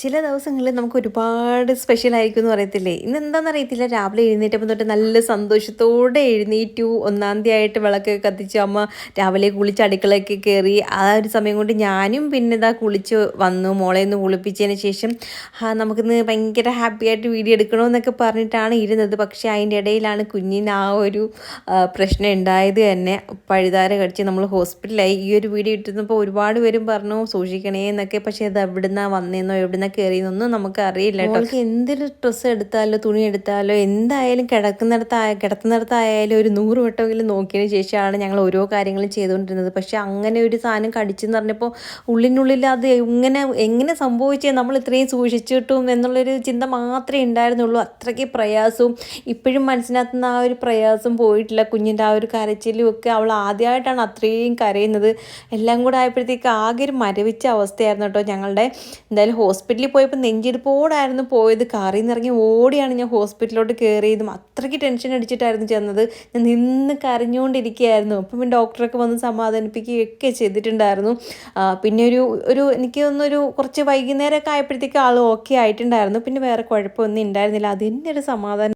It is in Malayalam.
ചില ദിവസങ്ങളിൽ നമുക്ക് ഒരുപാട് സ്പെഷ്യൽ ആയിരിക്കും എന്ന് പറയത്തില്ലേ? ഇന്ന് എന്താണെന്ന് അറിയത്തില്ല. രാവിലെ എഴുന്നേറ്റപ്പോൾ തൊട്ട് നല്ല സന്തോഷത്തോടെ എഴുന്നേറ്റു. ഒന്നാം തീയതി ആയിട്ട് വിളക്ക് കത്തിച്ചു. അമ്മ രാവിലെ കുളിച്ച് അടുക്കളയൊക്കെ കയറി ആ ഒരു സമയം കൊണ്ട് ഞാനും പിന്നെ ഇതാ കുളിച്ച് വന്നു. മോളെ ഒന്ന് കുളിപ്പിച്ചതിന് ശേഷം നമുക്കിന്ന് ഭയങ്കര ഹാപ്പി ആയിട്ട് വീഡിയോ എടുക്കണമെന്നൊക്കെ പറഞ്ഞിട്ടാണ് ഇരുന്നത്. പക്ഷേ അതിന്റെ ഇടയിലാണ് കുഞ്ഞിന് ആ ഒരു പ്രശ്നം ഉണ്ടായത് തന്നെ. പഴുതാര കടിച്ച് നമ്മൾ ഹോസ്പിറ്റലായി ഈ ഒരു വീഡിയോ ഇട്ടിരുന്നപ്പോൾ ഒരുപാട് പേരും പറഞ്ഞു സൂക്ഷിക്കണേ എന്നൊക്കെ പക്ഷേ അത് എവിടുന്നാണ് വന്നതെന്നോ എവിടുന്ന കയറിയെന്നൊന്നും നമുക്ക് അറിയില്ല അവൾക്ക് എന്തൊരു ഡ്രസ്സ് എടുത്താലോ തുണി എടുത്താലോ എന്തായാലും കിടക്കുന്നിടത്തായ കിടക്കുന്നിടത്തായാലും ഒരു നൂറ് വട്ടമെങ്കിലും നോക്കിയതിന് ശേഷമാണ് ഞങ്ങൾ ഓരോ കാര്യങ്ങളും ചെയ്തുകൊണ്ടിരുന്നത്. പക്ഷെ അങ്ങനെ ഒരു സാധനം കടിച്ചെന്ന് പറഞ്ഞപ്പോൾ ഉള്ളിനുള്ളിൽ അത് എങ്ങനെ എങ്ങനെ സംഭവിച്ചേ നമ്മൾ ഇത്രയും സൂക്ഷിച്ചിട്ടും എന്നുള്ളൊരു ചിന്ത മാത്രമേ ഉണ്ടായിരുന്നുള്ളൂ. അത്രയ്ക്ക് പ്രയാസവും ഇപ്പോഴും മനസ്സിനകത്ത് നിന്ന് ആ ഒരു പ്രയാസം പോയിട്ടില്ല. കുഞ്ഞിന്റെ ആ ഒരു കരച്ചിലും ഒക്കെ അവൾ ആദ്യമായിട്ടാണ് അത്രയും കരയുന്നത്. എല്ലാം കൂടെ ആയപ്പോഴത്തേക്ക് ആകെ ഒരു മരവിച്ച അവസ്ഥയായിരുന്നു കേട്ടോ ഞങ്ങളുടെ എന്തായാലും ഹോസ്പിറ്റലിൽ പോയപ്പോൾ നെഞ്ചിടിപ്പോടായിരുന്നു പോയത്. കാറിൽ നിന്ന് ഇറങ്ങി ഓടിയാണ് ഞാൻ ഹോസ്പിറ്റലിലോട്ട് കയറിയതും അത്രയ്ക്ക് ടെൻഷൻ അടിച്ചിട്ടായിരുന്നു ചെന്നത്. ഞാൻ നിന്ന് കരഞ്ഞുകൊണ്ടിരിക്കുകയായിരുന്നു. അപ്പം പിന്നെ ഡോക്ടറൊക്കെ വന്ന് സമാധാനിപ്പിക്കുകയൊക്കെ ചെയ്തിട്ടുണ്ടായിരുന്നു. പിന്നെ ഒരു ഒരു എനിക്ക് തോന്നുന്നൊരു കുറച്ച് വൈകുന്നേരമൊക്കെ ആയപ്പോഴത്തേക്ക് ആൾ ഓക്കെ ആയിട്ടുണ്ടായിരുന്നു. പിന്നെ വേറെ കുഴപ്പമൊന്നും ഉണ്ടായിരുന്നില്ല. അതിന്റെ ഒരു സമാധാനം.